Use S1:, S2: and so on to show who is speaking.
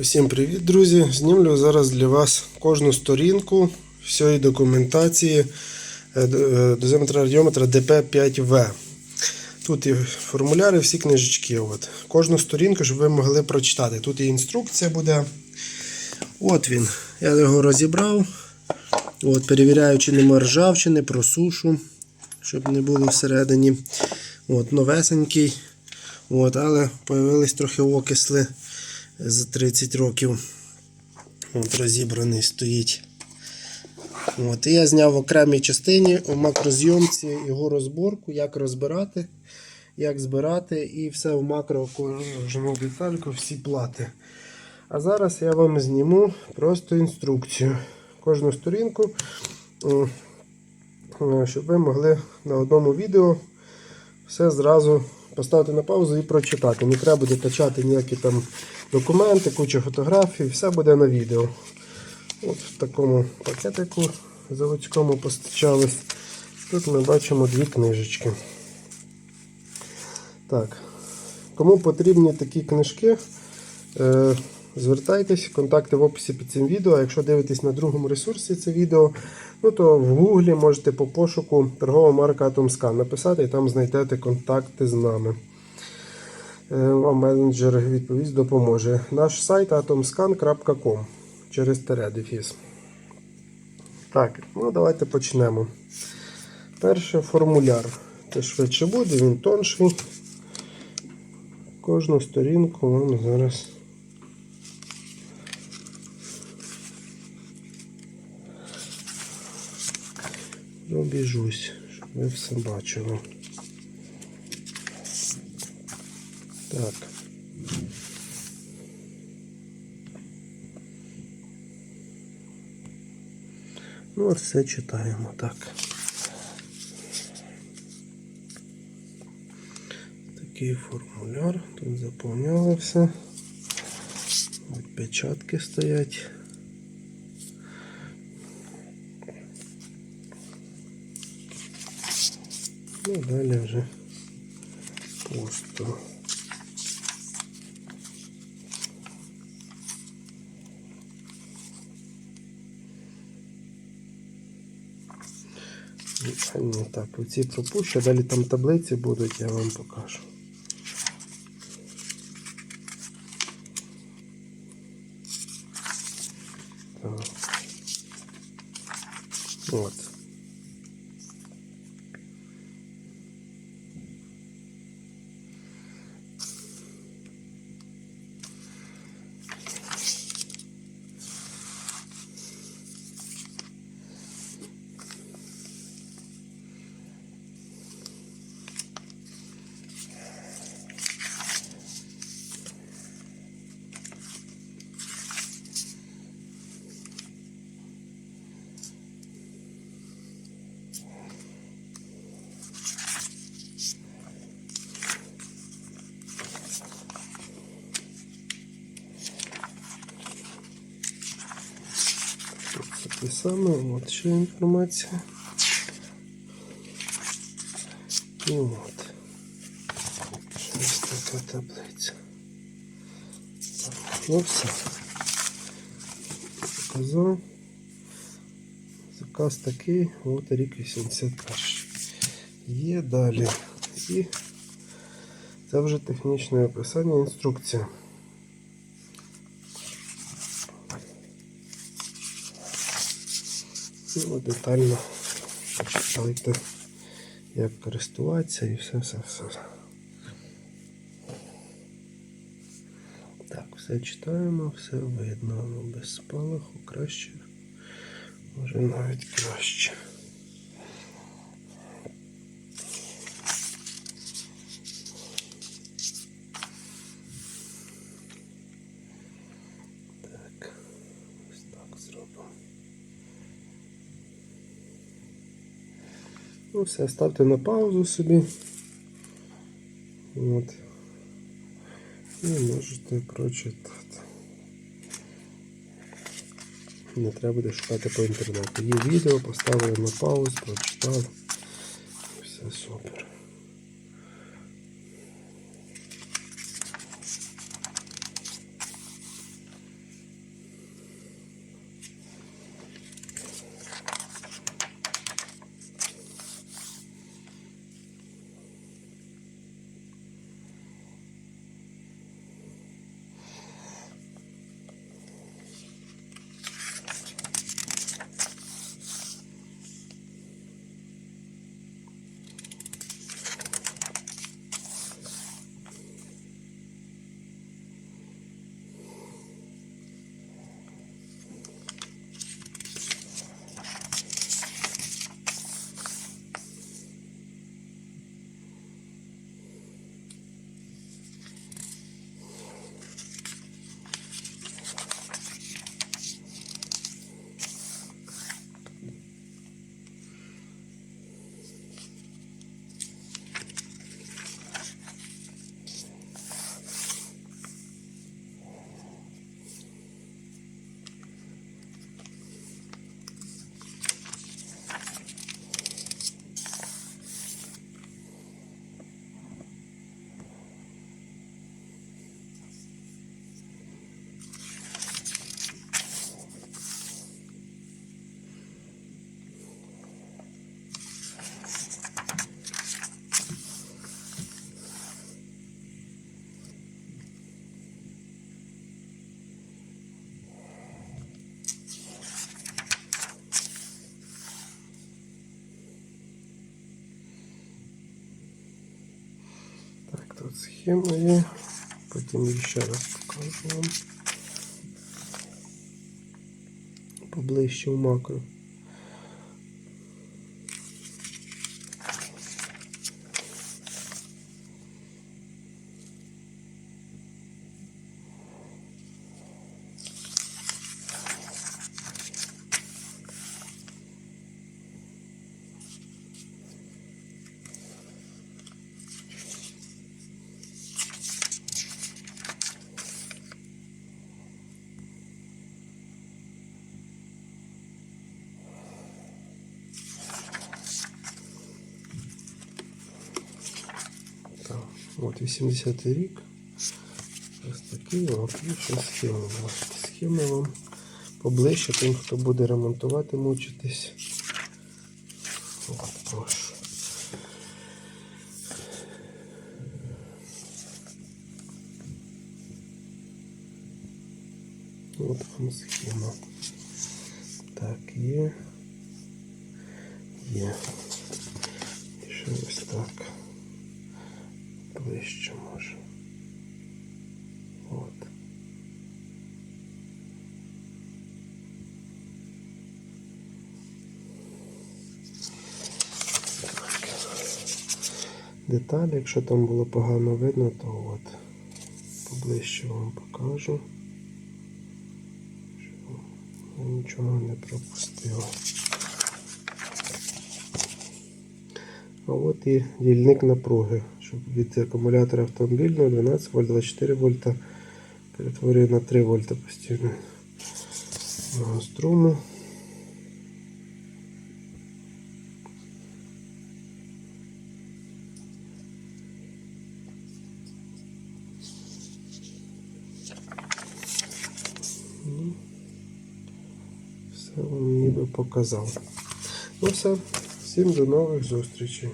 S1: Усім привіт, друзі! Знімлю зараз для вас кожну сторінку всієї документації е, е, дозиметра радіометра ДП5В. Тут і формуляри, всі книжечки. От. Кожну сторінку, щоб ви могли прочитати. Тут і інструкція буде. От він. Я його розібрав. От, перевіряю, чи нема ржавчини, просушу, щоб не було всередині. От, новесенький. От, але появились трохи окисли за 30 років. От розібраний стоїть. От, і я зняв в окремій частині у макрозйомці його розборку, як розбирати, як збирати, і все в макро кожну детальку, всі плати. А зараз я вам зніму просто інструкцію. Кожну сторінку, о, щоб ви могли на одному відео все зразу поставити на паузу і прочитати. Не треба буде качати ніякі там документи, кучу фотографій, все буде на відео. От в такому пакетику заводському постачались. Тут ми бачимо дві книжечки. Так. Кому потрібні такі книжки, е, звертайтесь, контакти в описі під цим відео. А якщо дивитесь на другому ресурсі це відео, ну то в гуглі можете по пошуку торгова марка Atomscan написати і там знайдете контакти з нами. Е, Вам менеджер відповість допоможе. Наш сайт atomscan.com через дефіс. Так, ну давайте почнемо. Перше формуляр. Це швидше буде, він тонший. Кожну сторінку вам зараз. Пробіжусь, щоб ви все бачили. Так. Ну, от все читаємо так. Такий формуляр. Тут заповняли все. От печатки стоять. Ну, далі вже пусто. А, ні, так, оці пропущу, далі там таблиці будуть, я вам покажу. Так. От. Саме, от ще інформація. І от. Ще ось така таблиця. Так, ну все. Показав. Заказ такий, от рік 81. Є далі. І це вже технічне описання, інструкція. Ну, детально почитайте, як користуватися і все, все, все. Так, все читаємо, все видно. Без спалаху краще. Може навіть краще. Ну, все, ставте на паузу собі. От. І можете прочитати. Не треба буде шукати по інтернету. Є відео, поставили на паузу, прочитав. Все супер. Схема є. Потім ще раз покажу вам. Поближче в макро. От 80-й рік. Ось такі отлічні схеми. Схеми вам поближче тим, хто буде ремонтувати, мучитись. От, прошу. От вам схема. Так, є. Є. І ще ось так. Ближче може. От. Деталі, якщо там було погано видно, то от поближче вам покажу. Щоб я нічого не пропустив. А от і дільник напруги, щоб від акумулятора автомобільного 12 вольт 24 вольта перетворює на 3 вольта постійно струму. Все ніби показав. Ну все, всім до нових зустрічей.